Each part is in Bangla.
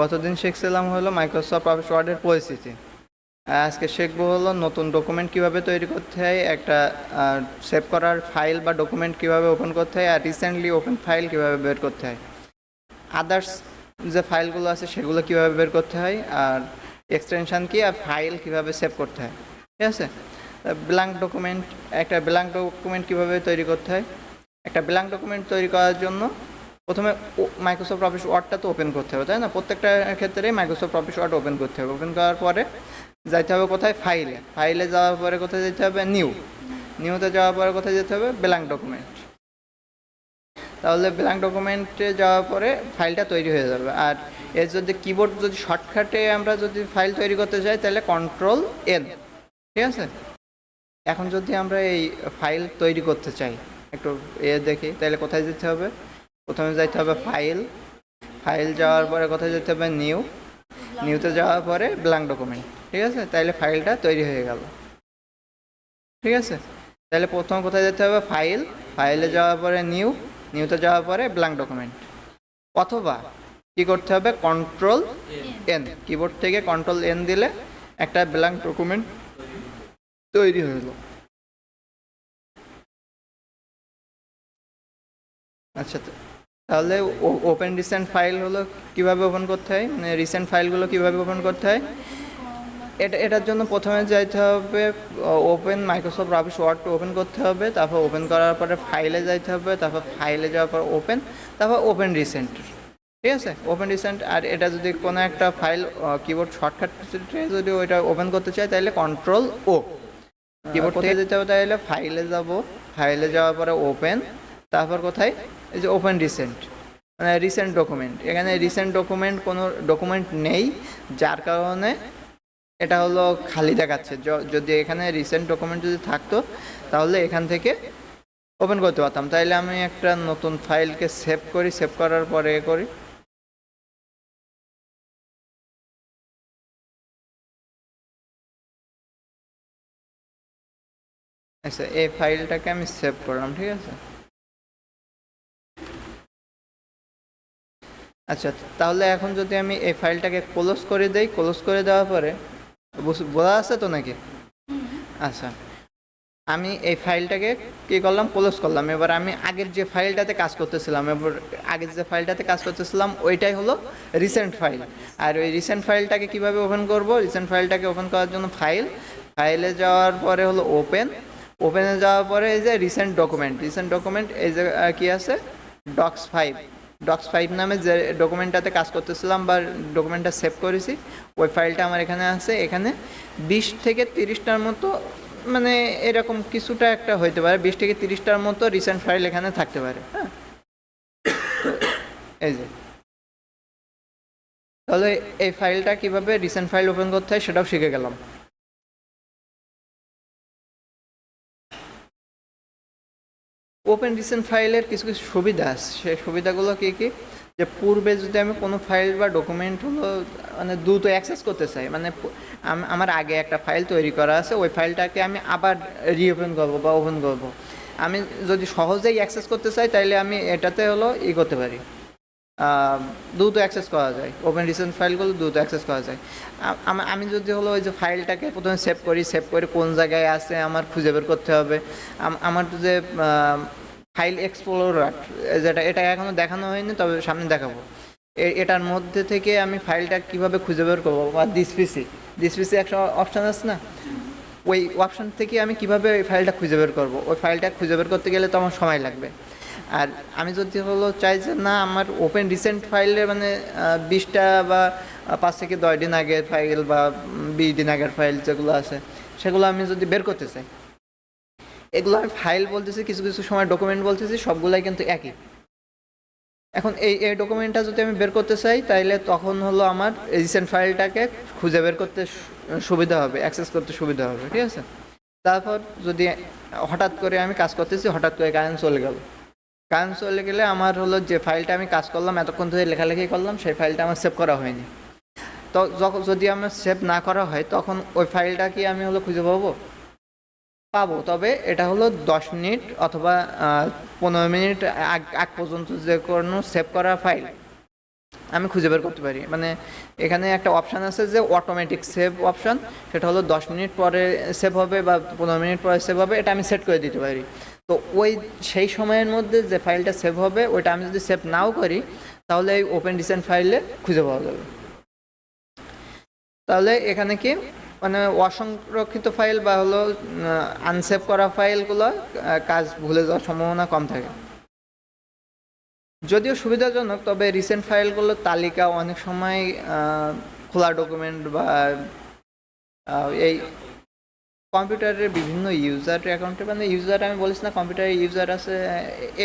গতদিন শিখছিলাম হলো মাইক্রোসফট অফিস ওয়ার্ডের পরিস্থিতি আজকে শিখব হলো নতুন ডকুমেন্ট কীভাবে তৈরি করতে হয়, একটা সেভ করার ফাইল বা ডকুমেন্ট কীভাবে ওপেন করতে হয়, আর রিসেন্টলি ওপেন ফাইল কীভাবে বের করতে হয়। আদার্স যে ফাইলগুলো আছে, সেগুলো কীভাবে বের করতে হয়, আর এক্সটেনশন কি, আর ফাইল কীভাবে সেভ করতে হয়। ঠিক আছে? ব্ল্যাঙ্ক ডকুমেন্ট একটা ব্ল্যাঙ্ক ডকুমেন্ট কীভাবে তৈরি করতে হয়? একটা ব্ল্যাঙ্ক ডকুমেন্ট তৈরি করার জন্য প্রথমে মাইক্রোসফট অফিস ওয়ার্ডটা তো ওপেন করতে হবে, তাই না? প্রত্যেকটা ক্ষেত্রে মাইক্রোসফট অফিস ওয়ার্ড ওপেন করতে হবে। ওপেন করার পরে যাইতে হবে কোথায়? ফাইলে ফাইলে যাওয়ার পরে কোথায় যেতে হবে? নিউ নিউতে যাওয়ার পরে কোথায় যেতে হবে? ব্ল্যাঙ্ক ডকুমেন্ট তাহলে ব্ল্যাঙ্ক ডকুমেন্টে যাওয়ার পরে ফাইলটা তৈরি হয়ে যাবে। আর এর যদি কিবোর্ড যদি শর্টকাটে আমরা যদি ফাইল তৈরি করতে চাই, তাহলে কন্ট্রোল এন ঠিক আছে? এখন যদি আমরা এই ফাইল তৈরি করতে চাই, একটু এ দেখি, তাহলে কোথায় যেতে হবে? প্রথমে যাইতে হবে ফাইল। ফাইল যাওয়ার পরে কোথায় যেতে হবে? নিউ। নিউতে যাওয়ার পরে ব্ল্যাঙ্ক ডকুমেন্ট ঠিক আছে? তাহলে ফাইলটা তৈরি হয়ে গেল। ঠিক আছে? তাহলে প্রথম কোথায় যেতে হবে? ফাইল। ফাইলে যাওয়ার পরে নিউ। নিউতে যাওয়ার পরে ব্ল্যাঙ্ক ডকুমেন্ট অথবা কি করতে হবে? কন্ট্রোল এন কিবোর্ড থেকে কন্ট্রোল এন দিলে একটা ব্ল্যাঙ্ক ডকুমেন্ট তৈরি হয়ে হলো। আচ্ছা তাহলে ওপেন রিসেন্ট ফাইল হলো কীভাবে ওপেন করতে হয়? মানে রিসেন্ট ফাইলগুলো কীভাবে ওপেন করতে হয়? এটা এটার জন্য প্রথমে যাইতে হবে ওপেন মাইক্রোসফট অফিস ওয়ার্ডটা ওপেন করতে হবে তারপর ওপেন করার পরে ফাইলে যাইতে হবে তারপর ফাইলে যাওয়ার পর ওপেন তারপর ওপেন রিসেন্ট ঠিক আছে? ওপেন রিসেন্ট আর এটা যদি কোনো একটা ফাইল কিবোর্ড শর্টকাট যদি ওইটা ওপেন করতে চাই তাহলে কন্ট্রোল ও কিবোর্ড থেকে যেতে হবে তাহলে ফাইলে যাব ফাইলে যাওয়ার পরে ওপেন তারপর কোথায়? এই যে ওপেন রিসেন্ট মানে রিসেন্ট ডকুমেন্ট এখানে রিসেন্ট ডকুমেন্ট কোনো ডকুমেন্ট নেই, যার কারণে এটা হলো খালি দেখাচ্ছে। যদি এখানে রিসেন্ট ডকুমেন্ট যদি থাকতো, তাহলে এখান থেকে ওপেন করতে পারতাম। তাইলে আমি একটা নতুন ফাইলকে সেভ করি সেভ করার পরে করি। আচ্ছা এই ফাইলটাকে আমি সেভ করলাম, ঠিক আছে? আচ্ছা তাহলে এখন যদি আমি এই ফাইলটাকে ক্লোজ করে দেই, ক্লোজ করে দেওয়ার পরে বোঝা আছে তো নাকি? আচ্ছা আমি এই ফাইলটাকে কি করলাম? ক্লোজ করলাম। এবার আমি আগের যে ফাইলটাতে কাজ করতেছিলাম, এবার আগের যে ফাইলটাতে কাজ করতেছিলাম, ওইটাই হলো রিসেন্ট ফাইল আর ওই রিসেন্ট ফাইলটাকে কীভাবে ওপেন করব? রিসেন্ট ফাইলটাকে ওপেন করার জন্য ফাইল ফাইলে যাওয়ার পরে হলো ওপেন ওপেনে যাওয়ার পরে এই যে রিসেন্ট ডকুমেন্ট রিসেন্ট ডকুমেন্ট এই যে কী আছে? ডক্স ফাইভ ডক্স ফাইভ নামে যে ডকুমেন্টটাতে কাজ করতেছিলাম বা ডকুমেন্টটা সেভ করেছি, ওই ফাইলটা আমার এখানে আছে। এখানে বিশ থেকে তিরিশটার মতো মানে এরকম কিছুটা একটা হইতে পারে। বিশ থেকে তিরিশটার মতো রিসেন্ট ফাইল এখানে থাকতে পারে হ্যাঁ? এই যে। তাহলে এই ফাইলটা কীভাবে রিসেন্ট ফাইল ওপেন করতে হয় সেটাও শিখে গেলাম। ওপেন রিসেন্ট ফাইলের কিছু কিছু সুবিধা আছে। সেই সুবিধাগুলো কী কী? যে পূর্বে যদি আমি কোনো ফাইল বা ডকুমেন্ট হলো মানে দ্রুত অ্যাক্সেস করতে চাই মানে আমার আগে একটা ফাইল তৈরি করা আছে, ওই ফাইলটাকে আমি আবার রিওপেন করব বা ওপেন করব। আমি যদি সহজেই অ্যাক্সেস করতে চাই তাহলে আমি এটাতে হলো ই করতে পারি। দ্রুত অ্যাক্সেস করা যায়। ওপেন রিসেন্ট ফাইলগুলো দ্রুত অ্যাক্সেস করা যায়। আমি যদি হলো ওই যে ফাইলটাকে প্রথমে সেভ করি সেভ করে কোন জায়গায় আছে আমার খুঁজে বের করতে হবে। আম- আমার যে ফাইল এক্সপ্লোরার যেটা এটা এখনও দেখানো হয়নি, তবে সামনে দেখাবো। এটার মধ্যে থেকে আমি ফাইলটা কীভাবে খুঁজে বের করব? বা দিস পিসি দিস পিসি একটা অপশান আছে না? ওই অপশান থেকে আমি কীভাবে ওই ফাইলটা খুঁজে বের করব? ওই ফাইলটা খুঁজে বের করতে গেলে তো আমার সময় লাগবে। আর আমি যদি হলো চাই যে না, আমার ওপেন রিসেন্ট ফাইলে মানে বিশটা বা পাঁচ থেকে দশ দিন আগের ফাইল বা বিশ দিন আগের ফাইল যেগুলো আছে, সেগুলো আমি যদি বের করতে চাই। এগুলো আমি ফাইল বলতেছি, কিছু কিছু সময় ডকুমেন্ট বলতেছি, সবগুলাই কিন্তু একই। এখন এই এই ডকুমেন্টটা যদি আমি বের করতে চাই, তাইলে তখন হলো আমার রিসেন্ট ফাইলটাকে খুঁজে বের করতে সুবিধা হবে অ্যাক্সেস করতে সুবিধা হবে, ঠিক আছে? তারপর যদি হঠাৎ করে আমি কাজ করতেছি, হঠাৎ করে কারেন্ট চলে গেল। কারেন্ট চলে গেলে আমার হলো যে ফাইলটা আমি কাজ করলাম, এতক্ষণ ধরে লেখালেখি করলাম, সেই ফাইলটা আমার সেভ করা হয়নি। তো যখন যদি আমার সেভ না করা হয়, তখন ওই ফাইলটা কি আমি হলো খুঁজে পাবো? পাবো, তবে এটা হলো দশ মিনিট অথবা পনেরো মিনিট আগ আগ পর্যন্ত যে কোনো সেভ করা ফাইল আমি খুঁজে বের করতে পারি। মানে এখানে একটা অপশান আছে যে অটোমেটিক সেভ অপশান সেটা হলো দশ মিনিট পরে সেভ হবে বা পনেরো মিনিট পরে সেভ হবে, এটা আমি সেট করে দিতে পারি। তো ওই সেই সময়ের মধ্যে যে ফাইলটা সেভ হবে, ওইটা আমি যদি সেভ নাও করি, তাহলে এই ওপেন রিসেন্ট ফাইলে খুঁজে পাওয়া যাবে। তাহলে এখানে কি? মানে অসংরক্ষিত ফাইল বা হলো আনসেভ করা ফাইলগুলো কাজ ভুলে যাওয়ার সম্ভাবনা কম থাকে। যদিও সুবিধাজনক, তবে রিসেন্ট ফাইলগুলোর তালিকা অনেক সময় খোলা ডকুমেন্ট বা এই কম্পিউটারের বিভিন্ন ইউজার অ্যাকাউন্টে মানে ইউজার আমি বলিস না কম্পিউটারের ইউজার আছে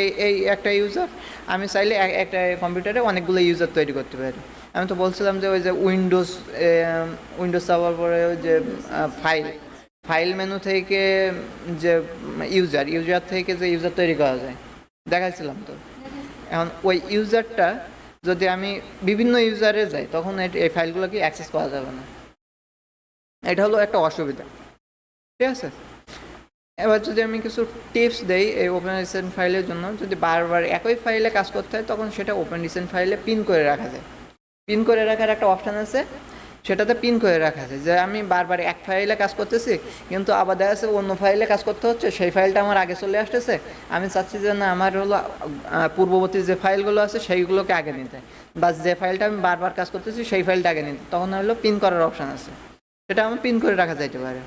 এই এই একটা ইউজার আমি চাইলে একটা কম্পিউটারে অনেকগুলো ইউজার তৈরি করতে পারি। আমি তো বলছিলাম যে ওই যে উইন্ডোজ উইন্ডোজ চাপার পরে ওই যে ফাইল ফাইল মেনু থেকে যে ইউজার ইউজার থেকে যে ইউজার তৈরি করা যায়, দেখাইছিলাম তো। এখন ওই ইউজারটা যদি আমি বিভিন্ন ইউজারে যাই, তখন এই ফাইলগুলোকে অ্যাক্সেস করা যাবে না। এটা হলো একটা অসুবিধা। ঠিক আছে? এবার যদি আমি কিছু টিপস দেই এই ওপেন রিসেন্ট ফাইলের জন্য, যদি বারবার একই ফাইলে কাজ করতে হয়, তখন সেটা ওপেন রিসেন্ট ফাইলে পিন করে রাখা যায়। পিন করে রাখার একটা অপশান আছে, সেটাতে পিন করে রাখা আছে যে আমি বারবার এক ফাইলে কাজ করতেছি, কিন্তু আবার দেখা যাচ্ছে অন্য ফাইলে কাজ করতে হচ্ছে, সেই ফাইলটা আমার আগে চলে আসতেছে। আমি চাচ্ছি যে না, আমার হলো পূর্ববর্তী যে ফাইলগুলো আছে, সেইগুলোকে আগে নিতে। বা যে ফাইলটা আমি বারবার কাজ করতেছি, সেই ফাইলটা আগে নিতে। তখন হলো পিন করার অপশান আছে। সেটা আমার পিন করে রাখা যাইতে পারে।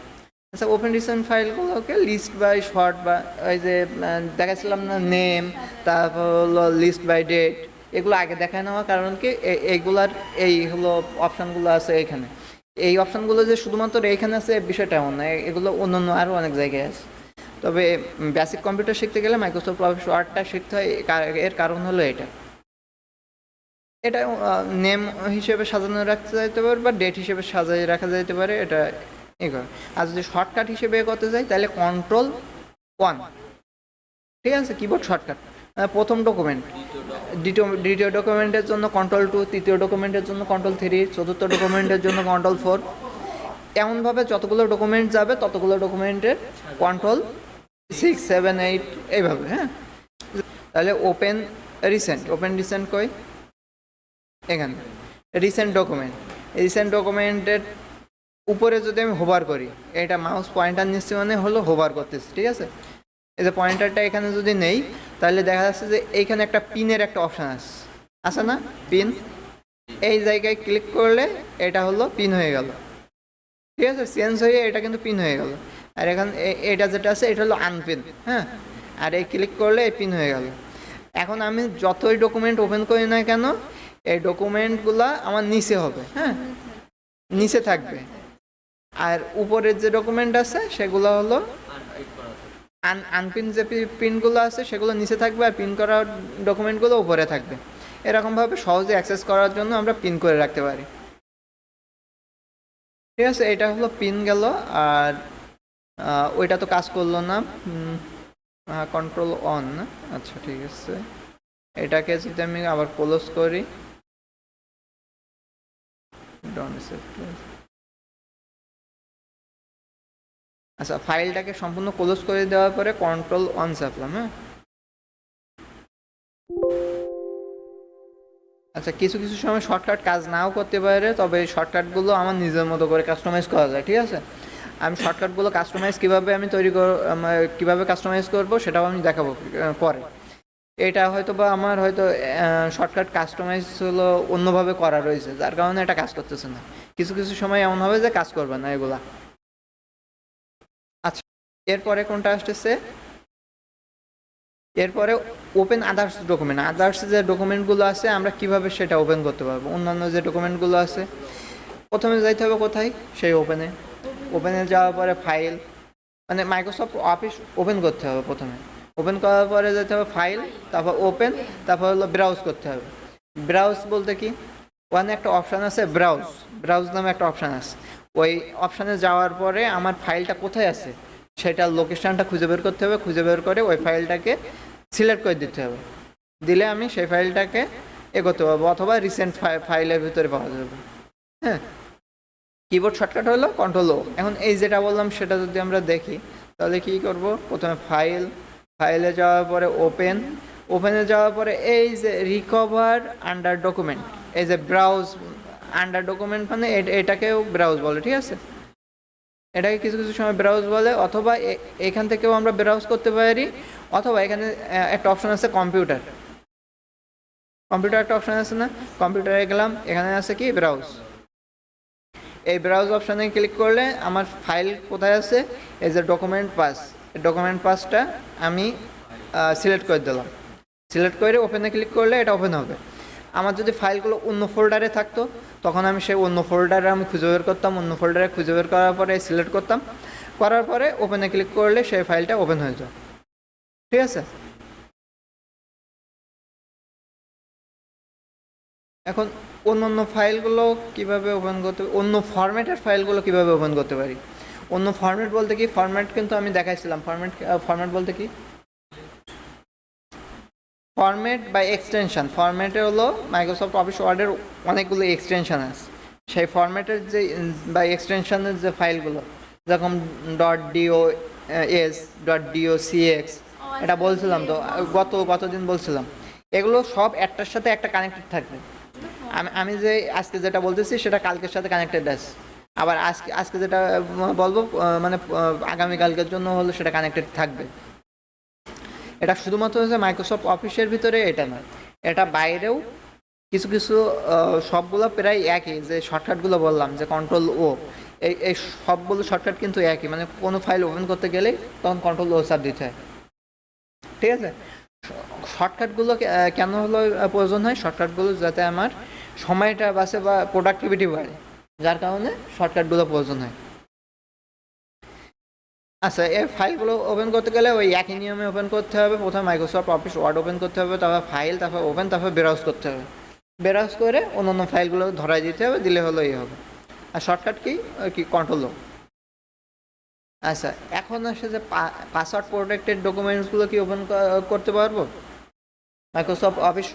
আচ্ছা ওপেন রিসেন্ট ফাইলগুলোকে লিস্ট বাই শর্ট বা ওই যে দেখাচ্ছিলাম না নেম তারপর হলো লিস্ট বাই ডেট এগুলো আগে দেখায় নেওয়া, কারণ কি এইগুলার এই হলো অপশানগুলো আছে এখানে। এই অপশানগুলো যে শুধুমাত্র এইখানে আছে বিষয়টা এমন না, এগুলো অন্যান্য আরও অনেক জায়গায় আছে। তবে বেসিক কম্পিউটার শিখতে গেলে মাইক্রোসফট ওয়ার্ডটা শিখতে হয় এর কারণ হলো এটা। এটা নেম হিসেবে সাজানো রাখতে যাইতে পারে বা ডেট হিসেবে সাজিয়ে রাখা যাইতে পারে, এটা করে। আর যদি শর্টকাট হিসেবে করতে যাই, তাহলে কন্ট্রোল ওয়ান ঠিক আছে? কিবোর্ড শর্টকাট প্রথম ডকুমেন্ট দ্বিতীয় দ্বিতীয় ডকুমেন্টের জন্য কন্ট্রোল টু তৃতীয় ডকুমেন্টের জন্য কন্ট্রোল থ্রি চতুর্থ ডকুমেন্টের জন্য কন্ট্রোল ফোর এমনভাবে যতগুলো ডকুমেন্ট যাবে, ততগুলো ডকুমেন্টের কন্ট্রোল সিক্স সেভেন এইট এইভাবে হ্যাঁ? তাহলে ওপেন রিসেন্ট ওপেন রিসেন্ট কই? এখানে। রিসেন্ট ডকুমেন্ট রিসেন্ট ডকুমেন্টের উপরে যদি আমি হোভার করি, এটা মাউস পয়েন্টার নিচ্ছি মানে হলো হোভার করতেছি, ঠিক আছে? এই যে পয়েন্টারটা এখানে যদি নেই, তাহলে দেখা যাচ্ছে যে এইখানে একটা পিনের একটা অপশান আছে। আছে না? পিন এই জায়গায় ক্লিক করলে এটা হলো পিন হয়ে গেল। ঠিক আছে? চেঞ্জ হয়ে এটা কিন্তু পিন হয়ে গেল। আর এখন এটা যেটা আছে, এটা হলো আনপিন হ্যাঁ? আর এই ক্লিক করলে এই পিন হয়ে গেল। এখন আমি যতই ডকুমেন্ট ওপেন করি না কেন, এই ডকুমেন্টগুলো আমার নিচে হবে হ্যাঁ? নিচে থাকবে। আর উপরের যে ডকুমেন্ট আছে, সেগুলো হলো আন আনপিন যে পিনগুলো আছে, সেগুলো নিচে থাকবে আর পিন করা ডকুমেন্টগুলো উপরে থাকবে। এরকমভাবে সহজে অ্যাক্সেস করার জন্য আমরা পিন করে রাখতে পারি। ঠিক আছে, এটা হলো পিন গেল আর ওইটা তো কাজ করল না। কন্ট্রোল অন আচ্ছা ঠিক আছে। এটাকে যদি আমি আবার ক্লোজ করি ডন save আচ্ছা ফাইলটাকে সম্পূর্ণ ক্লোজ করে দেওয়ার পরে কন্ট্রোল অন চাপলাম হ্যাঁ? আচ্ছা কিছু কিছু সময় শর্টকাট কাজ নাও করতে পারে, তবে শর্টকাটগুলো আমার নিজের মতো করে কাস্টমাইজ করা যায়, ঠিক আছে? আমি শর্টকাটগুলো কাস্টমাইজ কীভাবে আমি তৈরি কর কীভাবে কাস্টমাইজ করব সেটাও আমি দেখাবো পরে। এটা হয়তো বা আমার হয়তো শর্টকাট কাস্টমাইজ হলো অন্যভাবে করা রয়েছে, যার কারণে এটা কাজ করতেছে না। কিছু কিছু সময় এমন হবে যে কাজ করবে না এগুলা। এরপরে কোনটা আসতেছে? এরপরে ওপেন আদার্স ডকুমেন্ট আদার্স যে ডকুমেন্টগুলো আছে, আমরা কীভাবে সেটা ওপেন করতে পারব? অন্যান্য যে ডকুমেন্টগুলো আছে, প্রথমে যাইতে হবে কোথায়? সেই ওপেনে ওপেনে যাওয়ার পরে ফাইল মানে মাইক্রোসফট অফিস ওপেন করতে হবে প্রথমে। ওপেন করার পরে যেতে হবে ফাইল তারপর ওপেন তারপর হলো ব্রাউজ করতে হবে। ব্রাউজ বলতে কি? ওখানে একটা অপশান আছে ব্রাউজ ব্রাউজ নামে একটা অপশান আছে। ওই অপশানে যাওয়ার পরে আমার ফাইলটা কোথায় আছে? সেটার লোকেশনটা খুঁজে বের করতে হবে, খুঁজে বের করে ওই ফাইলটাকে সিলেক্ট করে দিতে হবে। দিলে আমি সেই ফাইলটাকে এ করতে পারব অথবা রিসেন্ট ফাইলের ভিতরে পাওয়া যাবে। হ্যাঁ। কিবোর্ড শর্টকাট হলো কন্ট্রোল ও এখন এই যেটা বললাম, সেটা যদি আমরা দেখি, তাহলে কি করব? প্রথমে ফাইল ফাইলে যাওয়ার পরে ওপেন ওপেনে যাওয়ার পরে এই যে রিকভার আন্ডার ডকুমেন্ট এই যে ব্রাউজ আন্ডার ডকুমেন্ট মানে এটাকেও ব্রাউজ বলে, ঠিক আছে? এটাকে কিছু কিছু সময় ব্রাউজ বলে, অথবা এখান থেকেও আমরা ব্রাউজ করতে পারি, অথবা এখানে একটা অপশন আছে কম্পিউটার কম্পিউটার একটা অপশন আছে না? কম্পিউটারে গেলাম, এখানে আছে কি? ব্রাউজ এই ব্রাউজ অপশানে ক্লিক করলে আমার ফাইল কোথায় আছে? এই যে ডকুমেন্ট পাস ডকুমেন্ট পাসটা আমি সিলেক্ট করে দিলাম। সিলেক্ট করে ওপেনে ক্লিক করলে এটা ওপেন হবে। আমার যদি ফাইলগুলো অন্য ফোল্ডারে থাকতো, তখন আমি সেই অন্য ফোল্ডারে আমি খুঁজে বের করতাম, অন্য ফোল্ডারে খুঁজে বের করার পরে সিলেক্ট করতাম। করার পরে ওপেনে ক্লিক করলে সেই ফাইলটা ওপেন হয়ে যায়। ঠিক আছে? এখন অন্য অন্য ফাইলগুলো কীভাবে ওপেন করতে, অন্য ফরম্যাটের ফাইলগুলো কীভাবে ওপেন করতে পারি? অন্য ফরম্যাট বলতে কি? ফরম্যাট কিন্তু আমি দেখাইছিলাম। ফরম্যাট ফরম্যাট বলতে কি? ফরম্যাট বা এক্সটেনশন ফরম্যাটে হলো মাইক্রোসফট অফিস ওয়ার্ডের অনেকগুলো এক্সটেনশন আছে। সেই ফরম্যাটের যে বা এক্সটেনশনের যে ফাইলগুলো যেরকম dot DO S dot DO CX এটা বলছিলাম তো গত গতদিন বলছিলাম। এগুলো সব একটার সাথে একটা কানেক্টেড থাকবে। আমি আমি যে আজকে যেটা বলতেছি সেটা কালকের সাথে কানেক্টেড আছে। আবার আজকে আজকে যেটা বলব মানে আগামীকালকের জন্য হলো সেটা কানেক্টেড থাকবে। এটা শুধুমাত্র হচ্ছে মাইক্রোসফট অফিসের ভিতরে এটা নয়। এটা বাইরেও কিছু কিছু সবগুলো প্রায় একই, যে শর্টকাটগুলো বললাম, যে কন্ট্রোল ও এই এই সবগুলো শর্টকাট কিন্তু একই। মানে কোনো ফাইল ওপেন করতে গেলে তখন কন্ট্রোল ও চাপ দিতে হয়। ঠিক আছে? শর্টকাটগুলো কেন হলো প্রয়োজন হয়? শর্টকাটগুলো যাতে আমার সময়টা বাঁচে বা প্রোডাক্টিভিটি বাড়ে, যার কারণে শর্টকাটগুলো প্রয়োজন হয়। আচ্ছা এই ফাইলগুলো ওপেন করতে গেলে ওই একই নিয়মে ওপেন করতে হবে। প্রথমে মাইক্রোসফট অফিস ওয়ার্ড ওপেন করতে হবে, তারপর ফাইল তারপর ওপেন তারপর ব্রাউজ করতে হবে। ব্রাউজ করে অন্য অন্য ফাইলগুলো ধরাই দিতে হবে, দিলে হলো এই হবে। আর শর্টকাট কি? কি? কন্ট্রোল আচ্ছা এখন আসে যে পাসওয়ার্ড প্রোটেক্টেড ডকুমেন্টসগুলো কি ওপেন করতে পারব? মাইক্রোসফট অফিস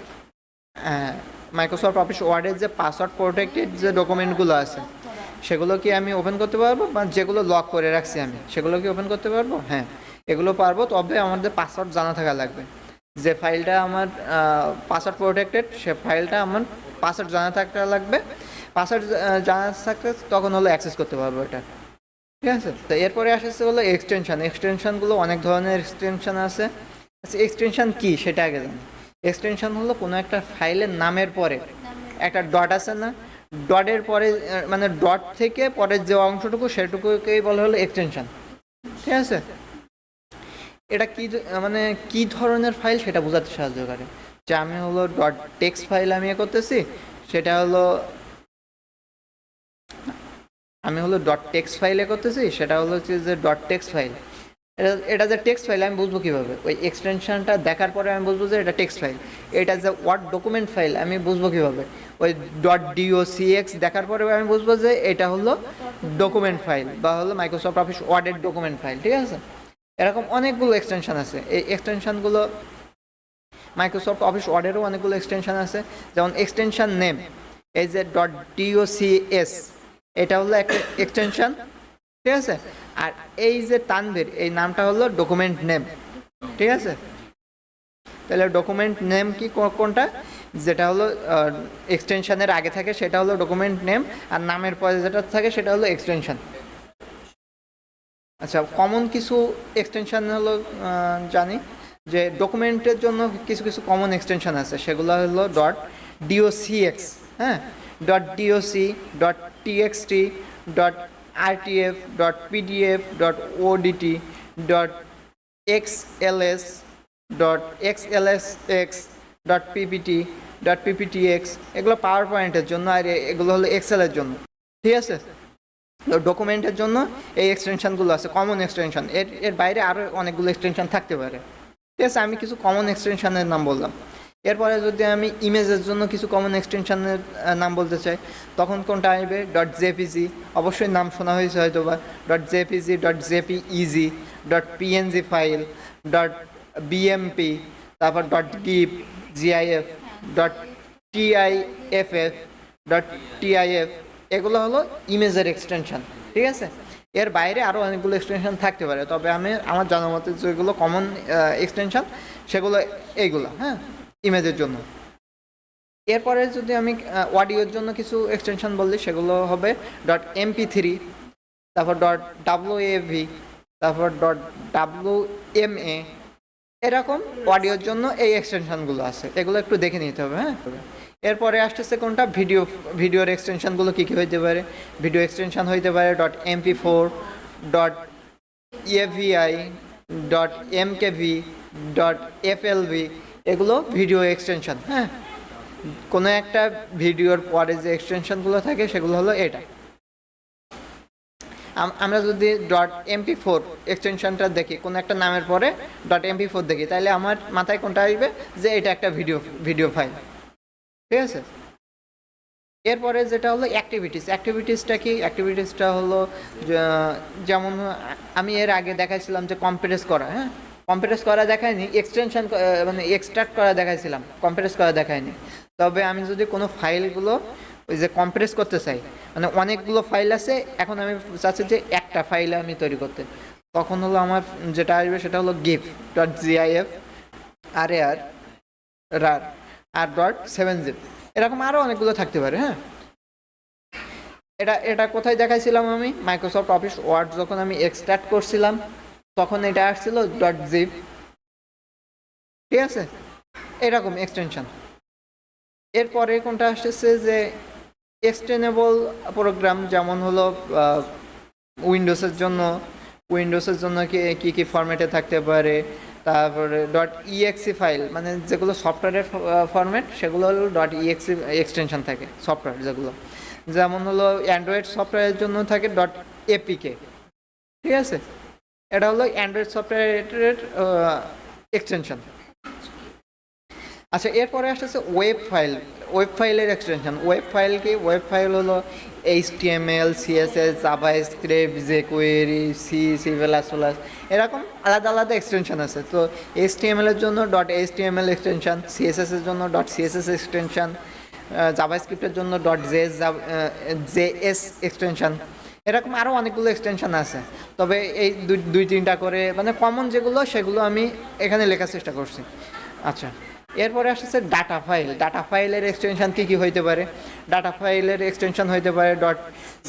মাইক্রোসফট অফিস ওয়ার্ডের যে পাসওয়ার্ড প্রোটেক্টেড যে ডকুমেন্টগুলো আছে সেগুলো কি আমি ওপেন করতে পারব বা যেগুলো লক করে রাখছি আমি সেগুলো কি ওপেন করতে পারব? হ্যাঁ। এগুলো পারব তবে আমাদের পাসওয়ার্ড জানা থাকা লাগবে। যে ফাইলটা আমার পাসওয়ার্ড প্রোটেক্টেড সে ফাইলটা আমার পাসওয়ার্ড জানা থাকা লাগবে। পাসওয়ার্ড জানা থাকতে তখন হলো অ্যাক্সেস করতে পারব এটা। ঠিক আছে? তো এরপরে আসছে হলো এক্সটেনশন এক্সটেনশানগুলো অনেক ধরনের এক্সটেনশন আছে। আচ্ছা এক্সটেনশন কী সেটা আগে জানি। এক্সটেনশান হলো কোনো একটা ফাইলের নামের পরে একটা ডট আছে না? ডটের পরে মানে ডট থেকে পরের যে অংশটুকু, সেটুকুকেই বলা হলো এক্সটেনশন ঠিক আছে? এটা কি মানে কি ধরনের ফাইল সেটা বোঝাতে সাহায্য করে? যে আমি হলো ডট টেক্সট ফাইল আমি করতেছি, সেটা হলো, আমি হলো ডট টেক্স ফাইলে করতেছি, সেটা হলো হচ্ছে যে ডট টেক্স ফাইল এটা এটা যে টেক্সট ফাইল আমি বুঝব কীভাবে? ওই এক্সটেনশনটা দেখার পরে আমি বুঝব যে এটা টেক্সট ফাইল এটা যে ওয়ার্ড ডকুমেন্ট ফাইল আমি বুঝব কীভাবে? ওই ডট ডিও সিএক্স দেখার পরে আমি বুঝব যে এটা হলো ডকুমেন্ট ফাইল বা হলো মাইক্রোসফট অফিস ওয়ার্ডের ডকুমেন্ট ফাইল ঠিক আছে? এরকম অনেকগুলো এক্সটেনশন আছে। এই এক্সটেনশনগুলো মাইক্রোসফট অফিস ওয়ার্ডেরও অনেকগুলো এক্সটেনশন আছে। যেমন এক্সটেনশন নেম এই যে ডট ডিওসিএস এটা হলো একটা এক্সটেনশন ঠিক আছে? আর এই যে তানভীর, এই নামটা হলো ডকুমেন্ট নেম ঠিক আছে? তাহলে ডকুমেন্ট নেম কি, কোনটা? যেটা হলো এক্সটেনশনের আগে থাকে, সেটা হলো ডকুমেন্ট নেম আর নামের পরে যেটা থাকে, সেটা হলো এক্সটেনশন আচ্ছা কমন কিছু এক্সটেনশন হলো জানি, যে ডকুমেন্টের জন্য কিছু কিছু কমন এক্সটেনশন আছে। সেগুলো হলো ডট ডিওসিএক্স হ্যাঁ? Dot DOC dot TXT dot RTF dot PDF dot ODT dot X L S dot X L S X dot PPT dot PPT X এগুলো পাওয়ার পয়েন্টের জন্য আর এগুলো হলো এক্সেলের জন্য। ঠিক আছে? ডকুমেন্টের জন্য এই এক্সটেনশনগুলো আছে কমন এক্সটেনশন এর এর বাইরে আরও অনেকগুলো এক্সটেনশন থাকতে পারে। ঠিক আছে? আমি কিছু কমন এক্সটেনশনের নাম বললাম। এরপরে যদি আমি ইমেজের জন্য কিছু কমন এক্সটেনশনের নাম বলতে চাই, তখন কোনটা আসবে? ডট জেপিজি অবশ্যই নাম শোনা হয়েছে হয়তো বা dot JPG dot JPEG dot PNG file dot BMP তারপর dot GIF GIF dot TIFF dot TIF এগুলো হলো ইমেজের এক্সটেনশন ঠিক আছে? এর বাইরে আরও অনেকগুলো এক্সটেনশন থাকতে পারে, তবে আমি আমার জানা মতে যেগুলো কমন এক্সটেনশন সেগুলো এইগুলো হ্যাঁ? ইমেজের জন্য। এরপরে যদি আমি অডিওর জন্য কিছু এক্সটেনশন বললি সেগুলো হবে ডট এমপি থ্রি তারপর ডট ডাব্লু এভি তারপর ডট ডাব্লু এম এ এরকম অডিওর জন্য এই এক্সটেনশনগুলো আছে। এগুলো একটু দেখে নিতে হবে হ্যাঁ? এরপরে আসতেছে কোনটা? ভিডিও, ভিডিওর এক্সটেনশনগুলো কী কী হইতে পারে? ভিডিও এক্সটেনশন হইতে পারে dot MP four, dot AVI dot MKV dot FLV এগুলো ভিডিও এক্সটেনশন হ্যাঁ? কোনো একটা ভিডিওর পরে যে এক্সটেনশনগুলো থাকে সেগুলো হলো এটা। আমরা যদি ডট এমপি ফোর এক্সটেনশনটা দেখি, কোনো একটা নামের পরে ডট এমপি ফোর দেখি তাহলে আমার মাথায় কোনটা আসবে? যে এটা একটা ভিডিও ভিডিও ফাইল ঠিক আছে? এরপরে যেটা হলো অ্যাক্টিভিটিস অ্যাক্টিভিটিসটা কি? অ্যাক্টিভিটিসটা হলো যেমন আমি এর আগে দেখাইছিলাম যে কম্প্রেস করা হ্যাঁ? কম্প্রেস করা দেখায়নি এক্সটেনশন মানে এক্সট্রাক্ট করা দেখাইছিলাম কম্প্রেস করা দেখায়নি। তবে আমি যদি কোনো ফাইলগুলো ওই যে কম্প্রেস করতে চাই। মানে অনেকগুলো ফাইল আছে, এখন আমি চাচ্ছি যে একটা ফাইল আমি তৈরি করতে। তখন হলো আমার যেটা আসবে সেটা হলো GIF dot GIF R A R RAR R dot seven zip এরকম আরও অনেকগুলো থাকতে পারে হ্যাঁ। এটা এটা কোথায় দেখাইছিলাম আমি? মাইক্রোসফট অফিস ওয়ার্ড যখন আমি এক্সট্রাক্ট করছিলাম, তখন এটা আসছিল ডট জিপ ঠিক আছে? এরকম এক্সটেনশন এরপরে কোনটা আসতেছে যে এক্সটেনেবল প্রোগ্রাম যেমন হলো উইন্ডোজের জন্য উইন্ডোজের জন্য কি, কী ফরম্যাটে থাকতে পারে, তারপরে. ডট ইএক্সি ফাইল মানে যেগুলো সফটওয়্যারের ফরম্যাট সেগুলো হলো. ডট ইএক্সি এক্সটেনশন থাকে সফটওয়্যার যেগুলো। যেমন হলো অ্যান্ড্রয়েড সফটওয়্যারের জন্য থাকে. ডট এপিকে ঠিক আছে? এটা হলো অ্যান্ড্রয়েড সফটওয়্যারের এক্সটেনশন আচ্ছা এরপরে আসতেছে ওয়েব ফাইল ওয়েব ফাইলের এক্সটেনশন ওয়েব ফাইল কি? ওয়েব ফাইল হলো H T M L CSS JavaScript jQuery C C plus plus এরকম আলাদা আলাদা এক্সটেনশন আছে। তো এইচ টি এম এর জন্য dot H T M L extension CSS এর জন্য ডট সিএসএস এক্সটেনশন জাভা স্ক্রিপ্টের জন্য dot J JS J S extension এরকম আরও অনেকগুলো এক্সটেনশন আছে। তবে এই দুই তিনটা করে মানে কমন যেগুলো, সেগুলো আমি এখানে লেখার চেষ্টা করছি। আচ্ছা। এরপরে আসছে ডাটা ফাইল ডাটা ফাইলের এক্সটেনশন কী কী হইতে পারে? ডাটা ফাইলের এক্সটেনশন হইতে পারে. Dot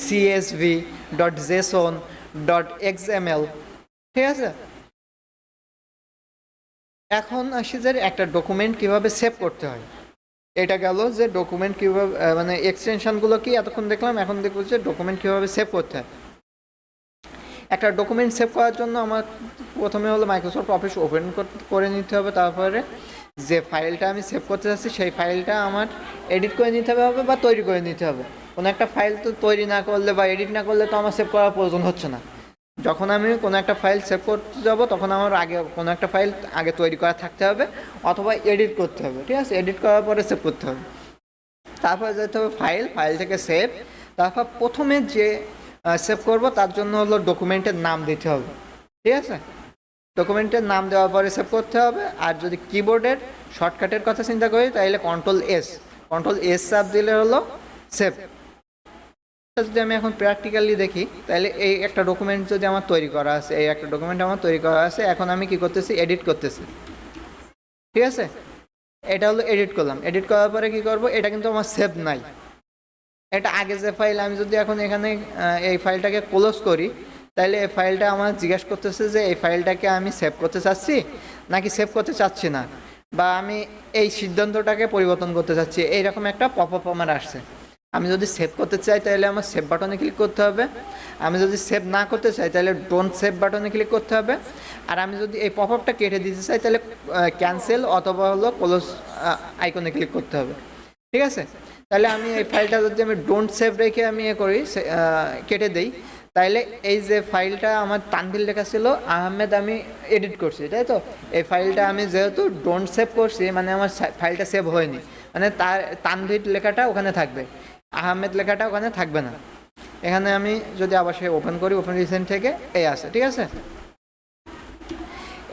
CSV dot JSON dot XML ঠিক আছে? এখন আসি যে একটা ডকুমেন্ট কীভাবে সেভ করতে হয়। এটা গেল যে ডকুমেন্ট কীভাবে মানে এক্সটেনশনগুলো কি এতক্ষণ দেখলাম, এখন দেখব যে ডকুমেন্ট কীভাবে সেভ করতে হয়। একটা ডকুমেন্ট সেভ করার জন্য আমার প্রথমে হলো মাইক্রোসফট অফিস ওপেন করে নিতে হবে, তারপরে যে ফাইলটা আমি সেভ করতে চাচ্ছি সেই ফাইলটা আমার এডিট করে নিতে হবে বা তৈরি করে নিতে হবে। কোনো একটা ফাইল তো তৈরি না করলে বা এডিট না করলে তো আমার সেভ করার প্রয়োজন হচ্ছে না। যখন আমি কোনো একটা ফাইল সেভ করতে যাব, তখন আমার আগে কোনো একটা ফাইল আগে তৈরি করা থাকতে হবে, অথবা এডিট করতে হবে, ঠিক আছে? এডিট করার পরে সেভ করতে হবে। তারপর যেতে হবে ফাইল ফাইল থেকে সেভ তারপর প্রথমে যে সেভ করব, তার জন্য হলো ডকুমেন্টের নাম দিতে হবে, ঠিক আছে? ডকুমেন্টের নাম দেওয়ার পরে সেভ করতে হবে। আর যদি কিবোর্ডের শর্টকাটের কথা চিন্তা করি, তাহলে কন্ট্রোল এস কন্ট্রোল এস চাপ দিলে হলো সেভ যদি আমি এখন প্র্যাকটিক্যালি দেখি, তাহলে এই একটা ডকুমেন্ট যদি আমার তৈরি করা আছে, এই একটা ডকুমেন্ট আমার তৈরি করা আছে, এখন আমি কি করতেছি? এডিট করতেছি। ঠিক আছে? এটা হলো এডিট করলাম। এডিট করার পরে কি করব? এটা কিন্তু আমার সেভ নাই। এটা আগে যে ফাইল আমি যদি এখন এখানে এই ফাইলটাকে ক্লোজ করি তাহলে এই ফাইলটা আমার জিজ্ঞেস করতেছে যে এই ফাইলটাকে আমি সেভ করতে চাচ্ছি নাকি সেভ করতে চাচ্ছি না? বা আমি এই সিদ্ধান্তটাকে পরিবর্তন করতে চাচ্ছি, এইরকম একটা পপ আপ আমার আসছে। আমি যদি সেভ করতে চাই তাহলে আমার সেভ বাটনে ক্লিক করতে হবে। আমি যদি সেভ না করতে চাই তাহলে ডোন্ট সেভ বাটনে ক্লিক করতে হবে। আর আমি যদি এই পপ আপটা কেটে দিতে চাই তাহলে ক্যান্সেল অথবা হলো ক্লোজ আইকনে ক্লিক করতে হবে। ঠিক আছে? তাহলে আমি এই ফাইলটা যদি আমি ডোন্ট সেভ রেখে আমি এ করি কেটে দেই তাইলে এই যে ফাইলটা আমার তানভিল লেখা ছিল, আহমেদ আমি এডিট করছি, তাই তো? এই ফাইলটা আমি যেহেতু ডোন্ট সেভ করছি মানে আমার ফাইলটা সেভ হয়নি মানে তার, তানভির লেখাটা ওখানে থাকবে, আহমেদ লেখাটা ওখানে থাকবে না। এখানে আমি যদি আবার সে ওপেন করি ওপেন রিসেন্ট থেকে, এই আছে, ঠিক আছে?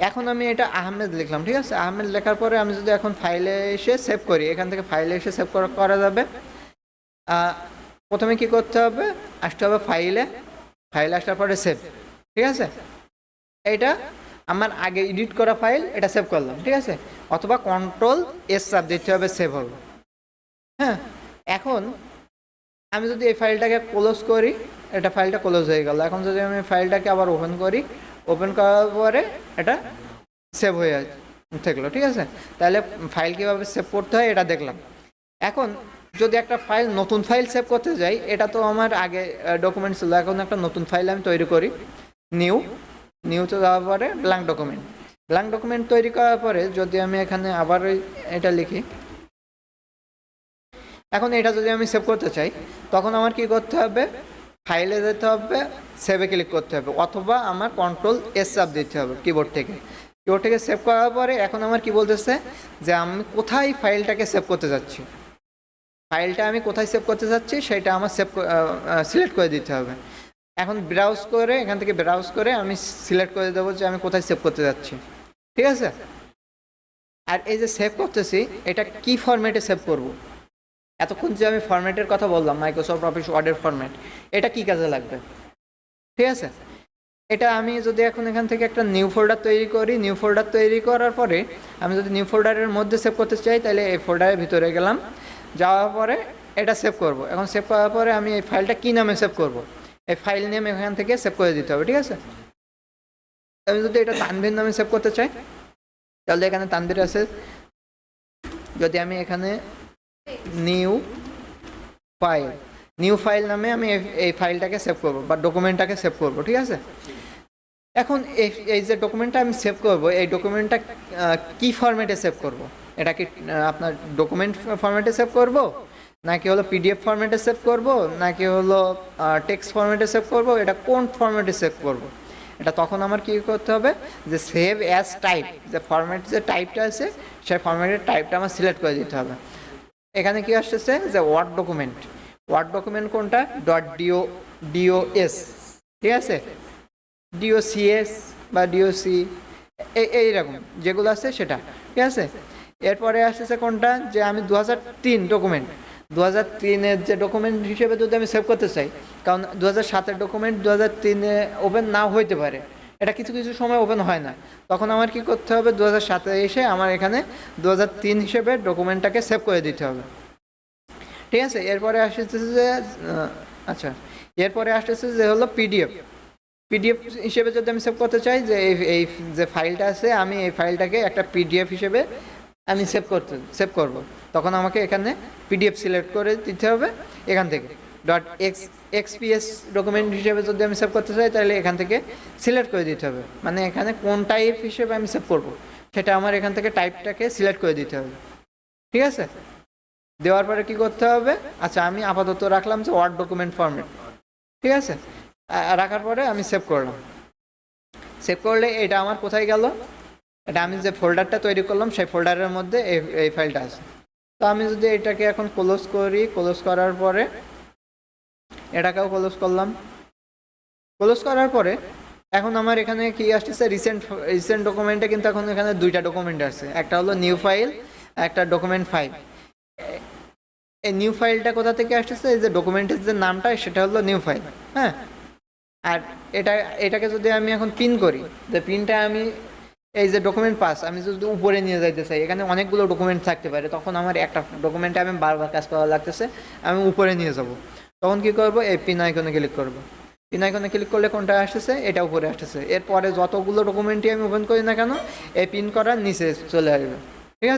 এখন আমি এটা আহমেদ লিখলাম, ঠিক আছে? আহমেদ লেখার পরে আমি যদি এখন ফাইলে এসে সেভ করি, এখান থেকে ফাইলে এসে সেভ করা যাবে। প্রথমে কি করতে হবে? আসতে হবে ফাইলে। ফাইল আসার পরে সেভ ঠিক আছে? এটা আমার আগে এডিট করা ফাইল এটা সেভ করলাম, ঠিক আছে? অথবা কন্ট্রোল এস চাপ দিতে হবে সেভ হবে হ্যাঁ? এখন আমি যদি এই ফাইলটাকে ক্লোজ করি, এটা ফাইলটা ক্লোজ হয়ে গেল। এখন যদি আমি ফাইলটাকে আবার ওপেন করি ওপেন করার পরে এটা সেভ হয়ে থাকল, ঠিক আছে? তাহলে ফাইল কীভাবে সেভ করতে হয়, এটা দেখলাম। এখন যদি একটা ফাইল নতুন ফাইল সেভ করতে যাই, এটা তো আমার আগে ডকুমেন্ট ছিল। এখন একটা নতুন ফাইল আমি তৈরি করি। নিউ নিউতে যাওয়ার পরে ব্ল্যাঙ্ক ডকুমেন্ট ব্ল্যাঙ্ক ডকুমেন্ট তৈরি করার পরে যদি আমি এখানে আবার এটা লিখি, এখন এটা যদি আমি সেভ করতে চাই, তখন আমার কি করতে হবে? ফাইলে যেতে হবে সেভে ক্লিক করতে হবে, অথবা আমার কন্ট্রোল এস চাপ দিতে হবে কিবোর্ড থেকে। কিবোর্ড থেকে সেভ করার পরে এখন আমার কি বলতেছে? যে আমি কোথায় ফাইলটাকে সেভ করতে যাচ্ছি? ফাইলটা আমি কোথায় সেভ করতে চাচ্ছি সেটা আমার সেভ সিলেক্ট করে দিতে হবে। এখন ব্রাউজ করে, এখান থেকে ব্রাউজ করে আমি সিলেক্ট করে দেবো যে আমি কোথায় সেভ করতে যাচ্ছি। ঠিক আছে? আর এই যে সেভ করতেছি, এটা কি ফরম্যাটে সেভ করব? এতক্ষণ যে আমি ফরম্যাটের কথা বললাম মাইক্রোসফট অফিস ওয়ার্ডের ফরম্যাট এটা কি কাজে লাগবে? ঠিক আছে? এটা আমি যদি এখন এখান থেকে একটা নিউ ফোল্ডার তৈরি করি নিউ ফোল্ডার তৈরি করার পরে আমি যদি নিউ ফোল্ডারের মধ্যে সেভ করতে চাই, তাহলে এই ফোল্ডারের ভিতরে গেলাম। যাওয়ার পরে এটা সেভ করব। এখন সেভ করার পরে আমি এই ফাইলটা কী নামে সেভ করব? এই ফাইল নেম এখান থেকে সেভ করে দিতে হবে, ঠিক আছে? আমি যদি এটা তানভীর নামে সেভ করতে চাই, তাহলে এখানে তানভীর আছে। যদি আমি এখানে নিউ ফাইল নিউ ফাইল নামে আমি এই- ফাইলটাকে সেভ করব বা ডকুমেন্টটাকে সেভ করব, ঠিক আছে? এখন এই এই যে ডকুমেন্টটা আমি সেভ করব, এই ডকুমেন্টটা কি ফরম্যাটে সেভ করব? এটা কি আপনার ডকুমেন্ট ফরম্যাটে সেভ করব? নাকি হলো পিডিএফ ফরম্যাটে সেভ করব? নাকি হলো টেক্সট ফরম্যাটে সেভ করব? এটা কোন ফরম্যাটে সেভ করব? এটা তখন আমার কি করতে হবে? যে সেভ অ্যাজ টাইপ যে ফরম্যাট যে টাইপটা আছে, সেই ফরম্যাটের টাইপটা আমার সিলেক্ট করে দিতে হবে। এখানে কি আসতেছে? যে ওয়ার্ড ডকুমেন্ট ওয়ার্ড ডকুমেন্ট কোনটা? ডট ডিও ডিওএস ঠিক আছে? ডিওসিএস বা ডিওসি এই, এইরকম, যেগুলো আছে সেটা। ঠিক আছে? এরপরে আসতেছে কোনটা? যে আমি দু তিন ডকুমেন্ট দু হাজার তিনের যে ডকুমেন্ট হিসেবে যদি আমি সেভ করতে চাই, কারণ দু হাজার সাতের ডকুমেন্ট দু হাজার তিনে ওপেন নাও হইতে পারে। এটা কিছু কিছু সময় ওপেন হয় না। তখন আমার কি করতে হবে? দু হাজার সাতে এসে আমার এখানে দু হাজার তিন হিসেবে ডকুমেন্টটাকে সেভ করে দিতে হবে। ঠিক আছে? এরপরে আসতেছে যে আচ্ছা। এরপরে আসতেছে যে হলো পিডিএফ পিডিএফ হিসেবে যদি আমি সেভ করতে চাই, যে এই যে ফাইলটা আছে, আমি এই ফাইলটাকে একটা পিডিএফ হিসেবে আমি সেভ করতে সেভ করব। তখন আমাকে এখানে পিডিএফ সিলেক্ট করে দিতে হবে এখান থেকে। ডট এক্স এক্সপিএস ডকুমেন্ট হিসেবে যদি আমি সেভ করতে চাই, তাহলে এখান থেকে সিলেক্ট করে দিতে হবে। মানে এখানে কোন টাইপ হিসেবে আমি সেভ করব, সেটা আমার এখান থেকে টাইপটাকে সিলেক্ট করে দিতে হবে। ঠিক আছে? দেওয়ার পরে কি করতে হবে? আচ্ছা আমি আপাতত রাখলাম যে ওয়ার্ড ডকুমেন্ট ফরম্যাট ঠিক আছে? রাখার পরে আমি সেভ করলাম। সেভ করলে এটা আমার কোথায় গেল? এটা আমি যে ফোল্ডারটা তৈরি করলাম, সেই ফোল্ডারের মধ্যে এই এই ফাইলটা আছে। তো আমি যদি এটাকে এখন ক্লোজ করি ক্লোজ করার পরে এটাকেও ক্লোজ করলাম। ক্লোজ করার পরে এখন আমার এখানে কি আসতেছে? রিসেন্ট রিসেন্ট ডকুমেন্টে কিন্তু এখন এখানে দুইটা ডকুমেন্ট আছে। একটা হলো নিউ ফাইল একটা ডকুমেন্ট ফাইল এই নিউ ফাইলটা কোথা থেকে আসতেছে? এই যে ডকুমেন্টের যে নামটা, সেটা হলো নিউ ফাইল হ্যাঁ? আর এটা, এটাকে যদি আমি এখন পিন করি, যে পিনটা আমি এই যে ডকুমেন্ট পাস আমি যদি উপরে নিয়ে যাইতে চাই, এখানে অনেকগুলো ডকুমেন্ট থাকতে পারে, তখন আমার একটা ডকুমেন্টে আমি বারবার কাজ করা লাগতেছে, আমি উপরে নিয়ে যাব। তখন কি করব? এই পিন আইকনে ক্লিক করব। পিন আইকনে ক্লিক করলে কোনটা আসতেছে? এটা উপরে আসতেছে। এরপরে যতগুলো ডকুমেন্টই আমি ওপেন করি না কেন, এই পিন করার নিচে চলে আসবে।